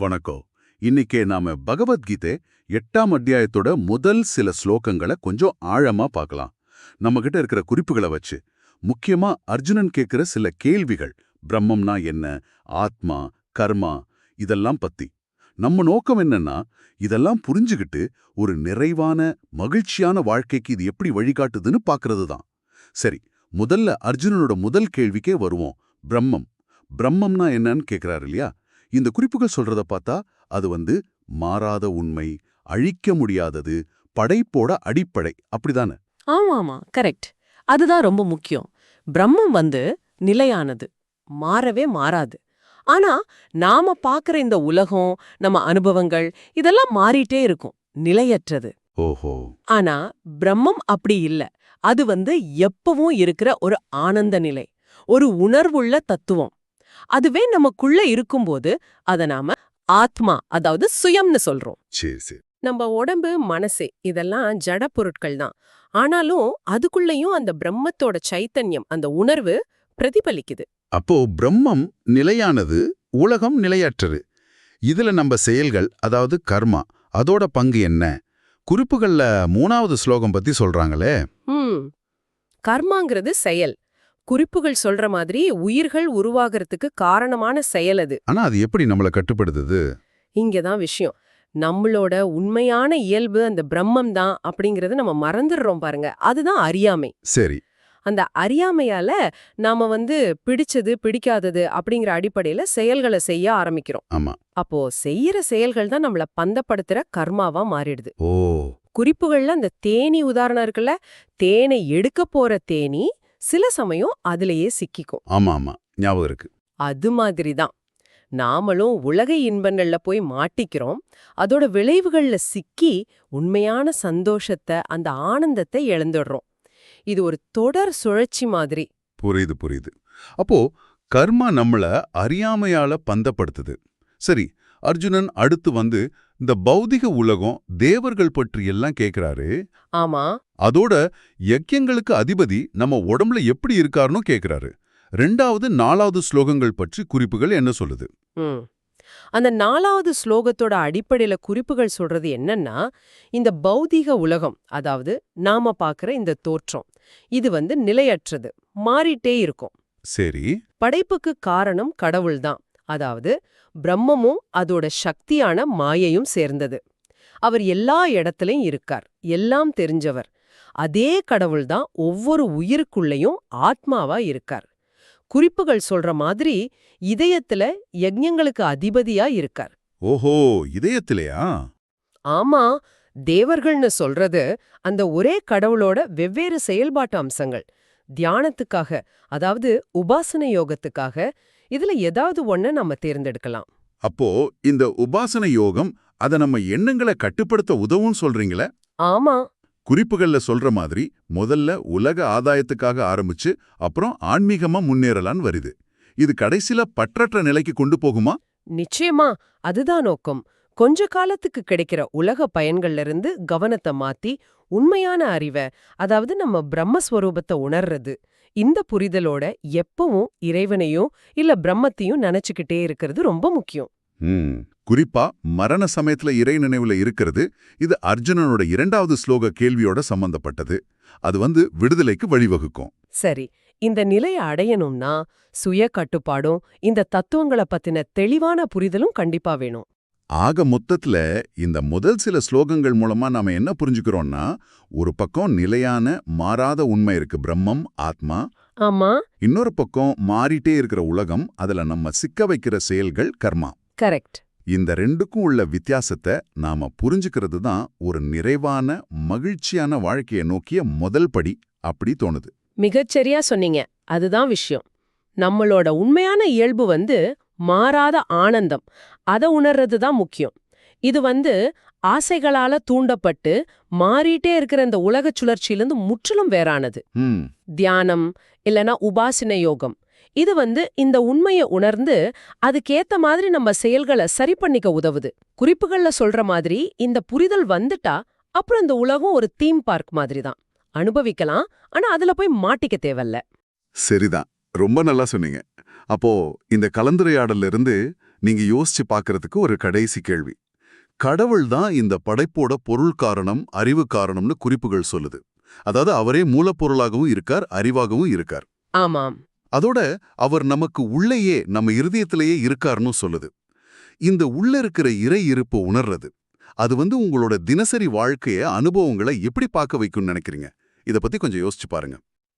வணக்கம். இன்னைக்கே நாம பகவத்கீதை எட்டாம் அத்தியாயத்தோட முதல் சில ஸ்லோகங்களை கொஞ்சம் ஆழமா பார்க்கலாம். நம்ம கிட்ட இருக்கிற குறிப்புகளை வச்சு. முக்கியமா அர்ஜுனன் கேட்கிற சில கேள்விகள். பிரம்மம்னா என்ன? ஆத்மா கர்மா இதெல்லாம் பத்தி. நம்ம நோக்கம் என்னன்னா இதெல்லாம் புரிஞ்சுகிட்டு ஒரு நிறைவான மகிழ்ச்சியான வாழ்க்கைக்கு இது எப்படி வழிகாட்டுதுன்னு பார்க்கிறது தான். சரி முதல்ல அர்ஜுனனோட முதல் கேள்விக்கே வருவோம். பிரம்மம். பிரம்மம்னா என்னன்னு கேக்குறாரு இல்லையா? இந்த குறிப்புகள் சொல்றத பார்த்தா அது வந்து மாறாத உண்மை அழிக்க முடியாதது படைப்போட அடிப்படை. அப்படிதானே? ஆமா ஆமா கரெக்ட் அதுதான் ரொம்ப முக்கியம். பிரம்மம் வந்து நிலையானது மாறவே மாறாது. ஆனா நாம பாக்குற இந்த உலகம் நம்ம அனுபவங்கள் இதெல்லாம் மாறிட்டே இருக்கும் நிலையற்றது. ஓஹோ. ஆனா பிரம்மம் அப்படி இல்ல. அது வந்து எப்பவும் இருக்கிற ஒரு ஆனந்த நிலை ஒரு உணர்வுள்ள தத்துவம். அதுவே நமக்குள்ள இருக்கும்போது அத நாம ஆத்மா அதாவது சுயம்னு சொல்றோம். சரி சரி. நம்ம உடம்பு மனசு இதெல்லாம் ஜட பொருட்கள் தான். ஆனாலும் அதுக்குள்ளேயும் அந்த பிரம்மத்தோட சைத்தன்யம் அந்த உணர்வு பிரதிபலிக்குது. அப்போ பிரம்மம் நிலையானது உலகம் நிலையற்றது. இதுல நம்ம செயல்கள் அதாவது கர்மா அதோட பங்கு என்ன? குறிப்புகள்ல மூணாவது ஸ்லோகம் பத்தி சொல்றாங்களே. கர்மாங்கிறது செயல். குறிப்புகள் சொல்ற மாதிரி உயிர்கள் உருவாகிறதுக்கு காரணமான செயல் அது. ஆனா அது எப்படி நம்மள கட்டுப்படுத்துது? இங்கதான் விஷயம். நம்மளோட உண்மையான இயல்பு அந்த பிரம்மம் தான் அப்படிங்கறது நம்ம மறந்துடுறோம் பாருங்க. அதுதான் அறியாமை. சரி. அந்த அறியாமையால நாம வந்து பிடிச்சது பிடிக்காதது அப்படிங்கிற அடிப்படையில செயல்களை செய்ய ஆரம்பிக்கிறோம். ஆமா. அப்போ செய்யற செயல்கள் தான் நம்மள பந்தப்படுத்துற கர்மாவா மாறிடுது. ஓ. குறிப்புகள்ல அந்த தேனி உதாரணம் இருக்குல்ல? தேனை எடுக்க போற தேனி சில சமயம் அதுலயே சிக்கிக்கும். ஆமா ஆமா ஞாபகம் இருக்கு. அது மாதிரி தான் நாமளும் உலக இன்பங்கள்ல போய் மாட்டிக்கிறோம். அதோட விளைவுகள்ல சிக்கி உண்மையான சந்தோஷத்தை அந்த ஆனந்தத்தை இழந்துடுறோம். இது ஒரு தொடர் சுழற்சி மாதிரி. புரியுது புரியுது. அப்போ கர்மா நம்மள அறியாமையால பந்தப்படுத்துது. சரி அர்ஜுனன் அடுத்து வந்து இந்த பௌதிக உலகம் தேவர்கள் பற்றி எல்லாம் கேக்குறாரு. ஆமா. அதோட யக்ஞங்களுக்கு அதிபதி நம்ம உடம்புல எப்படி இருக்காருன்னு கேக்குறாரு. ரெண்டாவது நாலாவது ஸ்லோகங்கள் பற்றி குறிப்புகள் என்ன சொல்லுது? அந்த நாலாவது ஸ்லோகத்தோட அடிப்படையில குறிப்புகள் சொல்றது என்னன்னா இந்த பௌதீக உலகம் அதாவது நாம பாக்குற இந்த தோற்றம் இது வந்து நிலையற்றது மாறிட்டே இருக்கும். சரி. படைப்புக்கு காரணம் கடவுள்தான். அதாவது பிரம்மமும் அதோட சக்தியான மாயையும் சேர்ந்தது. அவர் எல்லா இடத்துலயும் இருக்கார். எல்லாம் தெரிஞ்சவர். அதே கடவுள்தான் ஒவ்வொரு உயிருக்குள்ளேயும் ஆத்மாவா இருக்கார். குறிப்புகள் சொல்ற மாதிரி இதயத்துல யஜ்ஞங்களுக்கு அதிபதியா இருக்கார். ஓஹோ இதயத்திலையா? ஆமா தேவர்கள்னு சொல்றது அந்த ஒரே கடவுளோட வெவ்வேறு செயல்பாட்டு அம்சங்கள். தியானத்துக்காக அதாவது உபாசன யோகத்துக்காக இதுல ஏதாவது ஒண்ண நம்ம தேர்ந்தெடுக்கலாம். அப்போ இந்த உபாசன யோகம் அத நம்ம எண்ணங்களை கட்டுப்படுத்த உதவும் சொல்றீங்களே? ஆமா. குறிப்புகள்ல சொல்ற மாதிரி முதல்ல உலக ஆதாயத்துக்காக ஆரம்பிச்சு அப்புறம் ஆன்மீகமா முன்னேறலான்னு வருது. இது கடைசில பற்றற்ற நிலைக்கு கொண்டு போகுமா? நிச்சயமா. அதுதான் நோக்கம். கொஞ்ச காலத்துக்கு கிடைக்கிற உலக பயன்கள்ல இருந்து கவனத்தை மாத்தி உண்மையான அறிவை அதாவது நம்ம பிரம்மஸ்வரூபத்தை உணர்றது இந்த புரிதலோட எப்பவும் இறைவனையும் இல்ல பிரம்மத்தையும் நினைச்சுக்கிட்டே இருக்கிறது ரொம்ப முக்கியம். குறிப்பா மரண சமயத்துல இறை நினைவுல இருக்கிறது இது அர்ஜுனனோட இரண்டாவது ஸ்லோக கேள்வியோட சம்பந்தப்பட்டது. அது வந்து விடுதலைக்கு வழிவகுக்கும். சரி இந்த நிலையை அடையணும்னா சுய கட்டுப்பாடும் இந்த தத்துவங்களை பத்தின தெளிவான புரிதலும் கண்டிப்பா வேணும். ஆக மொத்தத்துல இந்த முதல் சில ஸ்லோகங்கள் மூலமா நாம என்ன புரிஞ்சுக்கிறோம்னா ஒரு பக்கம் நிலையான மாறாத உண்மை இருக்கு பிரம்மம் ஆத்மா. ஆமா. இன்னொரு பக்கம் மாறிட்டே இருக்கிற உலகம் அதுல நம்ம சிக்க வைக்கிற செயல்கள் கர்மா. கரெக்ட். இந்த ரெண்டுக்கும் உள்ள வித்தியாசத்தை நாம புரிஞ்சுக்கிறது தான் ஒரு நிறைவான மகிழ்ச்சியான வாழ்க்கையை நோக்கிய முதல் படி அப்படி தோணுது. மிகச்சரியா சொன்னீங்க. அதுதான் விஷயம். நம்மளோட உண்மையான இயல்பு வந்து மாறாத ஆனந்தம். அத உணர்றது தான் முக்கியம். இது வந்து ஆசைகளால தூண்டப்பட்டு மாறிட்டே இருக்கிற இந்த உலகச் சுழற்சியிலிருந்து முற்றிலும் வேறானது. தியானம் இல்லனா உபாசன யோகம். இது வந்து இந்த உண்மையை உணர்ந்து அதுக்கேத்த மாதிரி நம்ம செயல்களை சரி பண்ணிக்க உதவுது. குறிப்புகள்ல சொல்ற மாதிரி இந்த புரிதல் வந்துட்டா அப்புறம் இந்த உலகம் ஒரு தீம் பார்க் மாதிரி தான் அனுபவிக்கலாம் ஆனா அதுல போய் மாட்டிக்க தேவையில்ல. சரிதான். ரொம்ப நல்லா சொன்னீங்க. அப்போ இந்த கலந்துரையாடல்ல இருந்து நீங்க யோசிச்சு பார்க்கறதுக்கு ஒரு கடைசி கேள்வி. கடவுள் தான் இந்த படைப்போட பொருள் காரணம் அறிவு காரணம்னு குறிப்புகள் சொல்லுது. அதாவது அவரே மூலப்பொருளாகவும் இருக்கார் அறிவாகவும் இருக்கார். ஆமாம். அதோட அவர் நமக்கு உள்ளேயே நம்ம இருதயத்திலேயே இருக்காருன்னு சொல்லுது. இந்த உள்ள இருக்கிற இறை இருப்பு உணர்றது அது வந்து உங்களோட தினசரி வாழ்க்கைய அனுபவங்களை எப்படி பார்க்க வைக்கும்னு நினைக்கிறீங்க? இத பத்தி கொஞ்சம் யோசிச்சு பாருங்க.